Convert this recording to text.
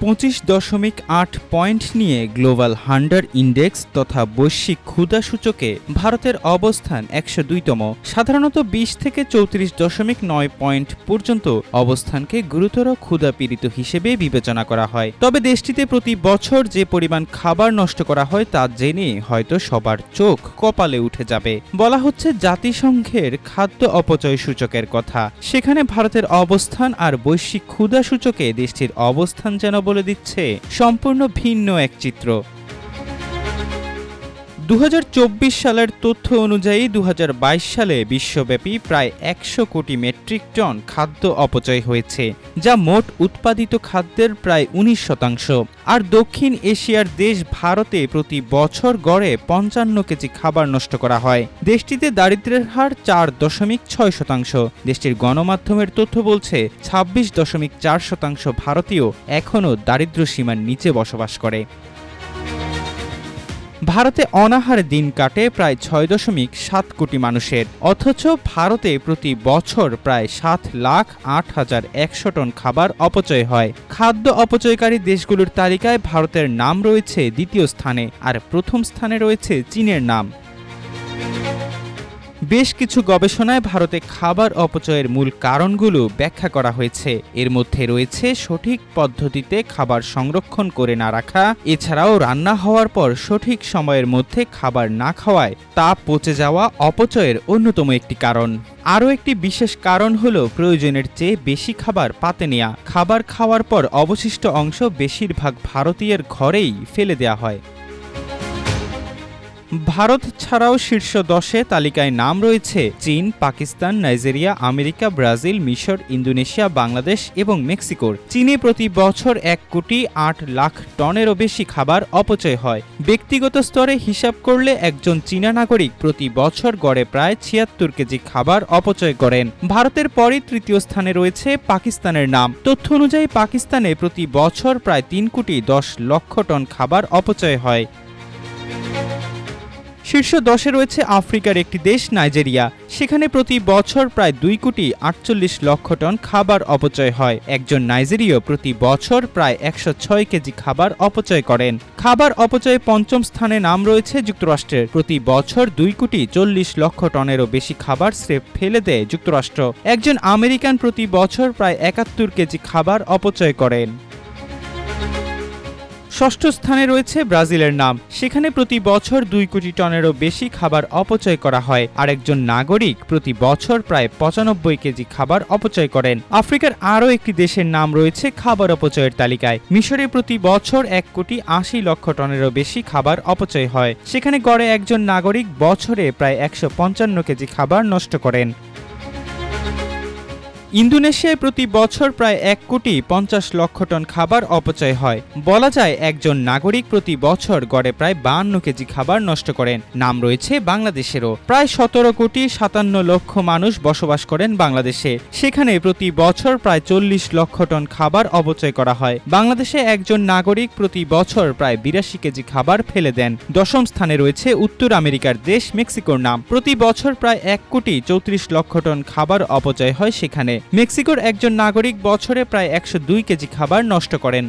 পঁচিশ দশমিক আট পয়েন্ট নিয়ে গ্লোবাল হান্ডার ইন্ডেক্স তথা বৈশ্বিক ক্ষুদা সূচকে ভারতের অবস্থান একশো দুইতম। সাধারণত বিশ থেকে চৌত্রিশ দশমিক নয় পয়েন্ট পর্যন্ত অবস্থানকে গুরুতর ক্ষুদা হিসেবে বিবেচনা করা হয়। তবে দেশটিতে প্রতি বছর যে পরিমাণ খাবার নষ্ট করা হয় তা জেনে হয়তো সবার চোখ কপালে উঠে যাবে। বলা হচ্ছে জাতিসংঘের খাদ্য অপচয় সূচকের কথা। সেখানে ভারতের অবস্থান আর বৈশ্বিক ক্ষুদা সূচকে দেশটির অবস্থান যেন বলে দিচ্ছে সম্পূর্ণ ভিন্ন এক চিত্র। দু হাজার চব্বিশ সালের তথ্য অনুযায়ী দু হাজার বাইশ সালে বিশ্বব্যাপী প্রায় একশো কোটি মেট্রিক টন খাদ্য অপচয় হয়েছে, যা মোট উৎপাদিত খাদ্যের প্রায় উনিশ শতাংশ। আর দক্ষিণ এশিয়ার দেশ ভারতে প্রতি বছর গড়ে পঞ্চান্ন কেজি খাবার নষ্ট করা হয়। দেশটিতে দারিদ্র্যের হার চার দশমিক ছয় শতাংশ। দেশটির গণমাধ্যমের তথ্য বলছে, ছাব্বিশ দশমিক চার শতাংশ ভারতীয় এখনও দারিদ্র্য সীমার নিচে বসবাস করে। ভারতে অনাহারে দিন কাটে প্রায় ছয় দশমিক সাত কোটি মানুষের। অথচ ভারতে প্রতি বছর প্রায় সাত লাখ আট হাজার একশো টন খাবার অপচয় হয়। খাদ্য অপচয়কারী দেশগুলোর তালিকায় ভারতের নাম রয়েছে দ্বিতীয় স্থানে আর প্রথম স্থানে রয়েছে চীনের নাম। বেশ কিছু গবেষণায় ভারতে খাবার অপচয়ের মূল কারণগুলো ব্যাখ্যা করা হয়েছে। এর মধ্যে রয়েছে সঠিক পদ্ধতিতে খাবার সংরক্ষণ করে না রাখা, এছাড়াও রান্না হওয়ার পর সঠিক সময়ের মধ্যে খাবার না খাওয়ায়, তা পচে যাওয়া অপচয়ের অন্যতম একটি কারণ। আরও একটি বিশেষ কারণ হলো প্রয়োজনের চেয়ে বেশি খাবার পাতে নেয়া। খাবার খাওয়ার পর অবশিষ্ট অংশ বেশিরভাগ ভারতীয়ের ঘরেই ফেলে দেয়া হয়। ভারত ছাড়াও শীর্ষ দশে তালিকায় নাম রয়েছে চীন, পাকিস্তান, নাইজেরিয়া, আমেরিকা, ব্রাজিল, মিশর, ইন্দোনেশিয়া, বাংলাদেশ এবং মেক্সিকোর। চীনে প্রতি বছর এক কোটি আট লাখ টনেরও বেশি খাবার অপচয় হয়। ব্যক্তিগত স্তরে হিসাব করলে একজন চীনা নাগরিক প্রতি বছর গড়ে প্রায় ছিয়াত্তর কেজি খাবার অপচয় করেন। ভারতের পরই তৃতীয় স্থানে রয়েছে পাকিস্তানের নাম। তথ্য অনুযায়ী পাকিস্তানে প্রতি বছর প্রায় তিন কোটি দশ লক্ষ টন খাবার অপচয় হয়। শীর্ষ দশে রয়েছে আফ্রিকার একটি দেশ, নাইজেরিয়া। সেখানে প্রতি বছর প্রায় দুই কোটি আটচল্লিশ লক্ষ টন খাবার অপচয় হয়। একজন নাইজেরীয় প্রতি বছর প্রায় একশো ছয় কেজি খাবার অপচয় করেন। খাবার অপচয়ে পঞ্চম স্থানে নাম রয়েছে যুক্তরাষ্ট্রের। প্রতি বছর দুই কোটি চল্লিশ লক্ষ টনেরও বেশি খাবার স্রেফ ফেলে দেয় যুক্তরাষ্ট্র। একজন আমেরিকান প্রতি বছর প্রায় একাত্তর কেজি খাবার অপচয় করেন। ষষ্ঠ স্থানে রয়েছে ব্রাজিলের নাম। সেখানে প্রতি বছর দুই কোটি টনেরও বেশি খাবার অপচয় করা হয়। আর একজন নাগরিক প্রতি বছর প্রায় পঁচানব্বই কেজি খাবার অপচয় করেন। আফ্রিকার আরও একটি দেশের নাম রয়েছে খাবার অপচয়ের তালিকায়। মিশরে প্রতি বছর এক কোটি আশি লক্ষ টনেরও বেশি খাবার অপচয় হয়। সেখানে গড়ে একজন নাগরিক বছরে প্রায় একশো পঞ্চান্ন কেজি খাবার নষ্ট করেন। ইন্দোনেশিয়ায় প্রতি বছর প্রায় এক কোটি পঞ্চাশ লক্ষ টন খাবার অপচয় হয়। বলা যায়, একজন নাগরিক প্রতি বছর গড়ে প্রায় বাহান্ন কেজি খাবার নষ্ট করেন। নাম রয়েছে বাংলাদেশেরও। প্রায় সতেরো কোটি সাতান্ন লক্ষ মানুষ বসবাস করেন বাংলাদেশে। সেখানে প্রতি বছর প্রায় চল্লিশ লক্ষ টন খাবার অপচয় করা হয়। বাংলাদেশে একজন নাগরিক প্রতি বছর প্রায় বিরাশি কেজি খাবার ফেলে দেন। দশম স্থানে রয়েছে উত্তর আমেরিকার দেশ মেক্সিকোর নাম। প্রতি বছর প্রায় এক কোটি চৌত্রিশ লক্ষ টন খাবার অপচয় হয় সেখানে। মেক্সিকোর একজন নাগরিক বছরে প্রায় একশো দুই কেজি খাবার নষ্ট করেন।